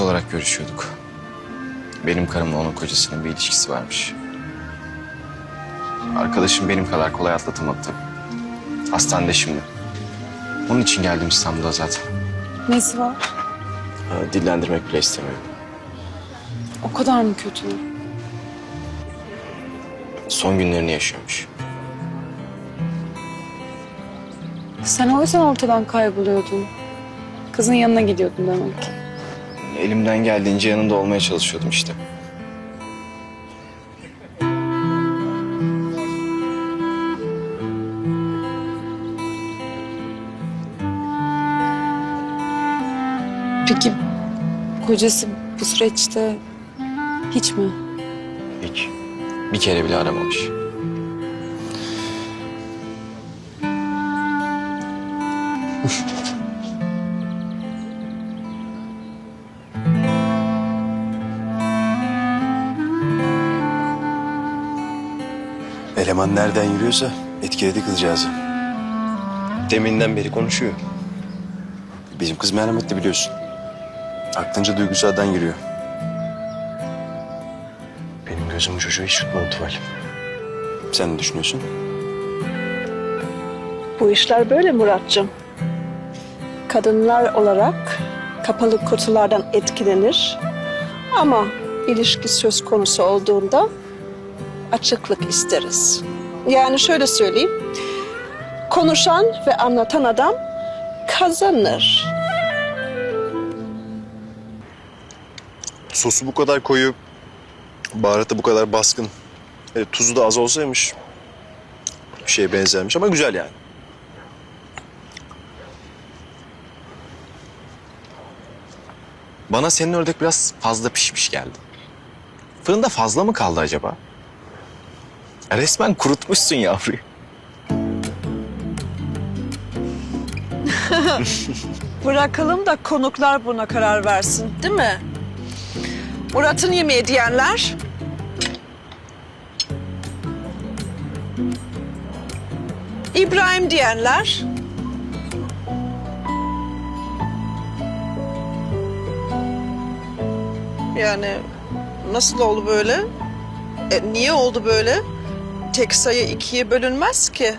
Olarak görüşüyorduk. Benim karımla onun kocasının bir ilişkisi varmış. Arkadaşım benim kadar kolay atlatamadı tabii. Hastanede şimdi. Onun için geldim İstanbul'a zaten. Nesi var? Ha, dillendirmek bile istemiyorum. O kadar mı kötü? Son günlerini yaşıyormuş. Sen o yüzden ortadan kayboluyordun. Kızın yanına gidiyordun demek ki. Elimden geldiğince yanında olmaya çalışıyordum işte. Peki kocası bu süreçte hiç mi? Hiç. Bir kere bile aramamış. Eleman nereden yürüyorsa etkiledi kızcağızı. Deminden beri konuşuyor. Bizim kız merhametli biliyorsun. Aklınca duygusaldan yürüyor. Benim gözüm bu çocuğu hiç tutmadı Tuval. Sen ne düşünüyorsun? Bu işler böyle Muratcığım. Kadınlar olarak kapalı kutulardan etkilenir. Ama ilişki söz konusu olduğunda açıklık isteriz. Yani şöyle söyleyeyim. Konuşan ve anlatan adam kazanır. Sosu bu kadar koyu, baharatı bu kadar baskın. E, tuzu da az olsaymış bir şeye benzermiş ama güzel yani. Bana senin ördek biraz fazla pişmiş geldi. Fırında fazla mı kaldı acaba? Resmen kurutmuşsun yavruyu. Bırakalım da konuklar buna karar versin değil mi? Murat'ın yemeği diyenler İbrahim diyenler Yani nasıl oldu böyle? E, niye oldu böyle? Tek sayı ikiye bölünmez ki.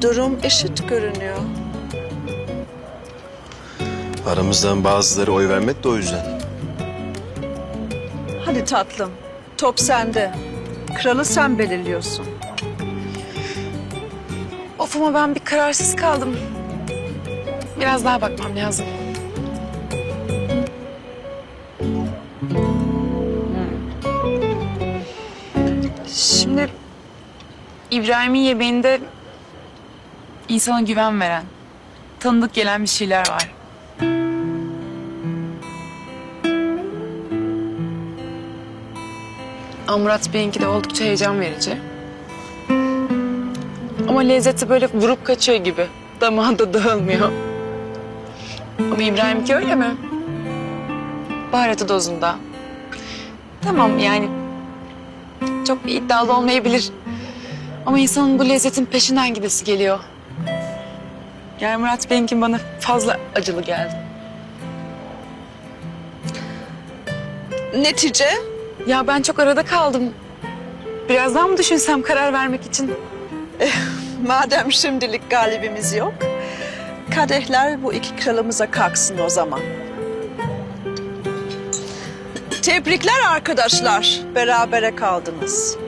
Durum eşit görünüyor. Aramızdan bazıları oy vermedi de o yüzden. Hadi tatlım, top sende. Kralı sen belirliyorsun. Of ama ben bir kararsız kaldım. Biraz daha bakmam lazım. İbrahim'in yemeğinde insana güven veren, tanıdık gelen bir şeyler var. Ama Murat Bey'inki de oldukça heyecan verici. Ama lezzeti böyle vurup kaçıyor gibi. Damağında dağılmıyor. Ama İbrahim'ki öyle mi? Baharatı dozunda. Tamam yani çok iddialı olmayabilir. Ama insanın bu lezzetin peşinden gidesi geliyor. Yani Murat Bey'inki bana fazla acılı geldi. Netice Ya ben çok arada kaldım. Biraz daha mı düşünsem karar vermek için? Madem şimdilik galibimiz yok, kadehler bu iki kralımıza kalksın o zaman. Tebrikler arkadaşlar, berabere kaldınız.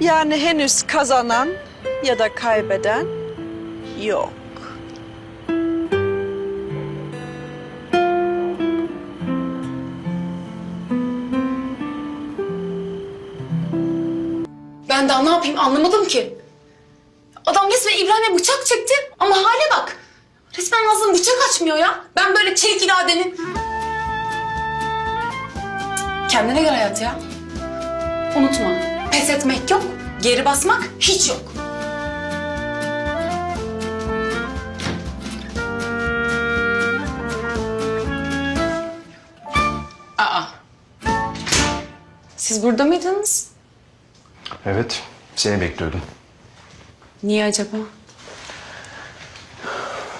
Yani henüz kazanan ya da kaybeden yok. Ben daha ne yapayım anlamadım ki. Adam resmen İbrahim'e bıçak çekti ama hale bak. Resmen ağzını bıçak açmıyor ya. Ben böyle çelik iradenin... Kendine gel hayat ya. Unutma pes etmek yok, geri basmak hiç yok. Aa. Siz burada mıydınız? Evet, seni bekliyordum. Niye acaba?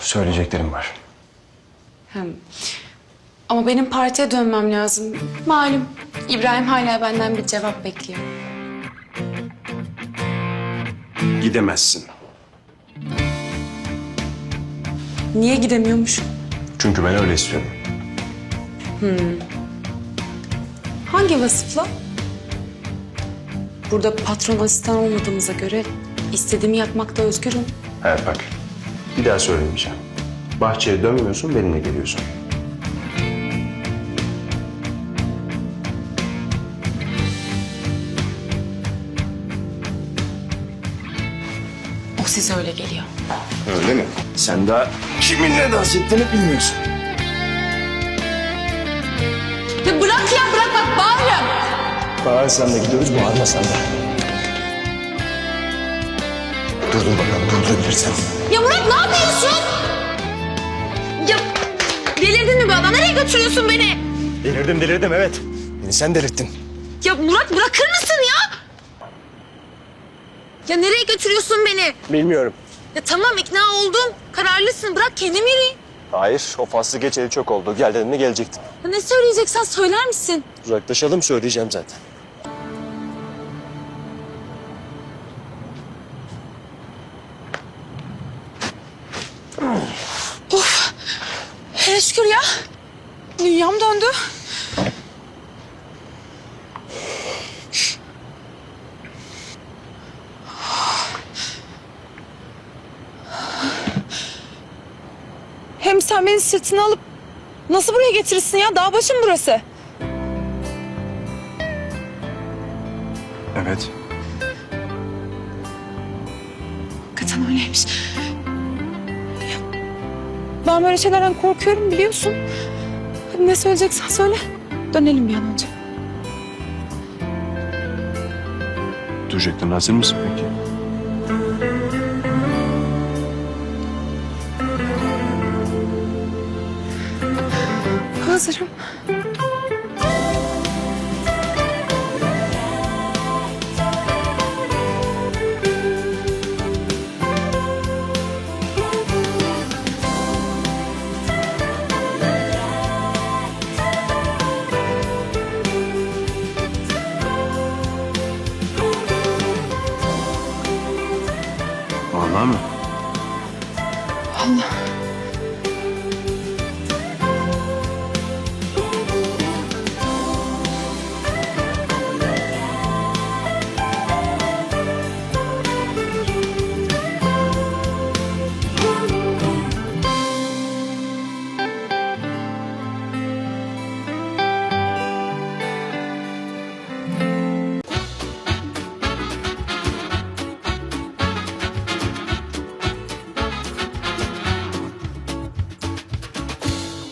Söyleyeceklerim var. Hem. Ama benim partiye dönmem lazım. Malum İbrahim hala benden bir cevap bekliyor. Gidemezsin. Niye gidemiyormuşum? Çünkü ben öyle istiyorum. Hangi vasıfla? Burada patron asistan olmadığımıza göre istediğimi yapmakta özgürüm. Evet bak. Bir daha söylemeyeceğim. Bahçeye dönmüyorsun, benimle geliyorsun. Size öyle geliyor. Öyle mi? Sen daha kiminle dans ettiğini bilmiyorsun. Ya bırak ya bırak bak bağırırım. Bağırsan da gidiyoruz, bağırmasan da. Durdur bakalım, durdurabilirsen. Ya Murat ne yapıyorsun? Ya delirdin mi be adam? Nereye götürüyorsun beni? Delirdim, delirdim evet. Beni sen delirttin. Ya Murat bırakır mısın ya? Ya nereye götürüyorsun beni? Bilmiyorum. Ya tamam ikna oldum. Kararlısın. Bırak kendim yürüyeyim. Hayır, o faslı geçeli çok oldu. Gel dediğinde gelecektin. Ya ne söyleyeceksen söyler misin? Uzaklaşalım, söyleyeceğim zaten. Sen beni sırtına alıp nasıl buraya getirirsin ya? Dağ başım burası. Evet. Hakikaten öyleymiş. Ya, ben böyle şeylerden korkuyorum biliyorsun. Hadi ne söyleyeceksen söyle. Dönelim bir an önce. Duracaktın, hazır mısın peki? Hazırım. Vallahi mi?